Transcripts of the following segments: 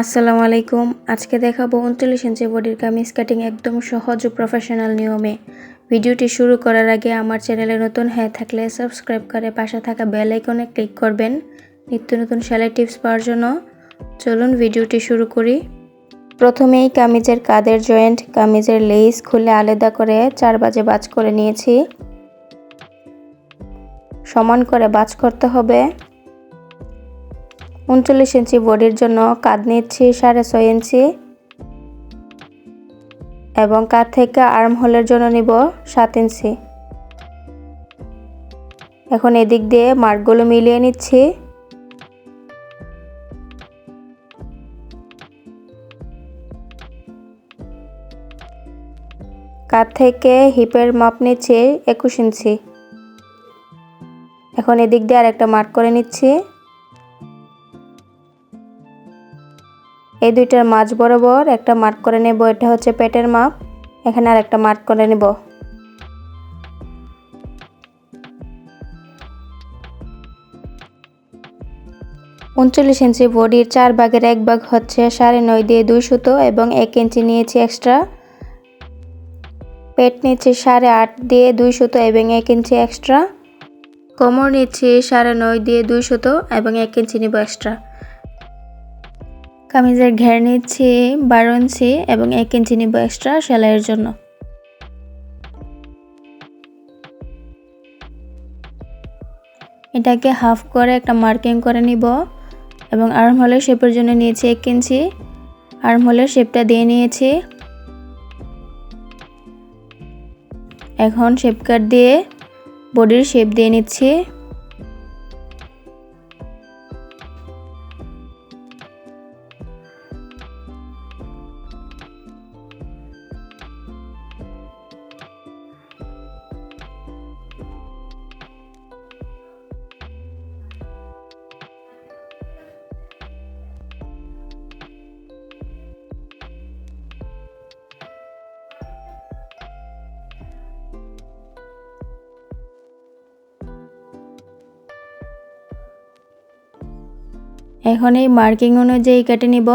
আসসালামু আলাইকুম। আজকে দেখাবো উনচল্লিশ ইঞ্চি বডির কামিজ কাটিং একদম সহজ ও প্রফেশনাল নিয়মে। ভিডিওটি শুরু করার আগে আমার চ্যানেলে নতুন হয়ে থাকলে সাবস্ক্রাইব করে পাশে থাকা বেল আইকনে ক্লিক করবেন। নিত্য নতুন সেলাই টিপস পাওয়ার জন্য। চলুন ভিডিওটি শুরু করি। প্রথমেই কামিজের কাদের জয়েন্ট কামিজের লেস খুলে আলাদা করে চার বাজে বাজ করে নিয়েছি। সমান করে বাজ করতে হবে। উনচল্লিশ ইঞ্চি বডির জন্য কাঁধ নিচ্ছি সাড়ে ছয় ইঞ্চি। এবং কাঁধ থেকে আর্ম হোলের জন্য নিব সাত ইঞ্চি। এখন এদিক দিয়ে মার্কগুলো মিলিয়ে নিচ্ছি। কাঁধ থেকে হিপের মাপ নিচ্ছি একুশ ইঞ্চি। এখন এদিক দিয়ে আর একটা মার্ক করে নিচ্ছি। এই দুইটার মাঝ বরাবর একটা মার্ক করে নেব, এটা হচ্ছে পেটের মাপ। এখানে আর একটা মার্ক করে নেব। উনচল্লিশ ইঞ্চি বডির চার ভাগের এক ভাগ হচ্ছে সাড়ে নয় দিয়ে দুই সুতো এবং এক ইঞ্চি নিয়েছি এক্সট্রা পেট নিচ্ছি সাড়ে আট দিয়ে দুই সুতো এবং এক ইঞ্চি এক্সট্রা কোমর নিচ্ছি সাড়ে নয় দিয়ে দুই সুতো এবং এক ইঞ্চি নিব এক্সট্রা কামিজের ঘের নিচ্ছি বারো ইঞ্চি এবং এক ইঞ্চি নিব এক্সট্রা সেলাইয়ের জন্য। এটাকে হাফ করে একটা মার্কিং করে নিব এবং আর্ম হলের শেপের জন্য নিয়েছি এক ইঞ্চি। আর্ম হলের শেপটা দিয়ে নিয়েছি। এখন শেপ কাট দিয়ে বডির শেপ দিয়ে নিচ্ছি। এখন এই মার্কিং অনুযায়ী কেটে নিব।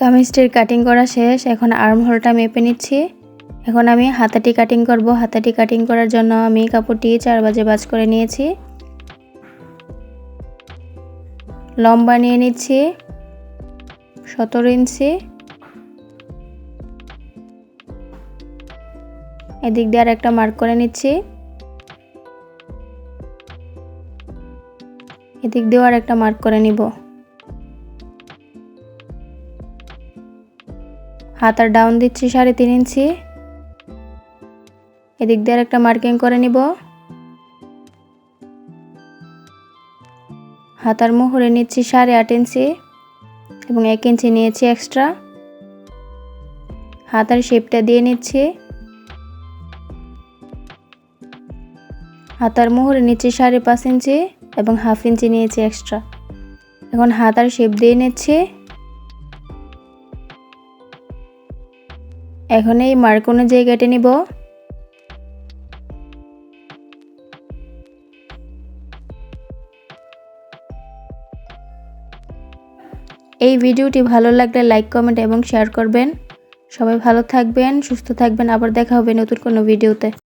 কামিজটির কাটিং করা শেষ, এখন আর্ম হোলটা মেপে নিচ্ছি। এখন আমি হাতাটি কাটিং করব। হাতাটি কাটিং করার জন্য আমি কাপড়টি চার বাজে বাজ করে নিয়েছি। লম্বা নিয়ে নিচ্ছি, সতেরো ইঞ্চি। এদিক দিয়ে আর একটা মার্ক করে নিচ্ছি। এদিক দিয়েও আর একটা মার্ক করে নিব। হাতার ডাউন দিচ্ছি সাড়ে তিন ইঞ্চি। এদিক দিয়ে একটা মার্কিং করে নিব। হাতার মোহরে নিচ্ছি সাড়ে আট ইঞ্চি এবং এক ইঞ্চি নিয়েছি এক্সট্রা হাতার শেপটা দিয়ে নিচ্ছি। হাতার মোহরে নিচ্ছি সাড়ে পাঁচ ইঞ্চি এবং হাফ ইঞ্চি নিয়েছি এক্সট্রা এখন হাতার শেপ দিয়ে নিচ্ছি। এখন এই মার্ক অনুযায়ী কেটে নিব। এই ভিডিওটি ভালো লাগলে লাইক, কমেন্ট এবং শেয়ার করবেন। সবাই ভালো থাকবেন, সুস্থ থাকবেন। আবার দেখা হবে নতুন কোনো ভিডিওতে।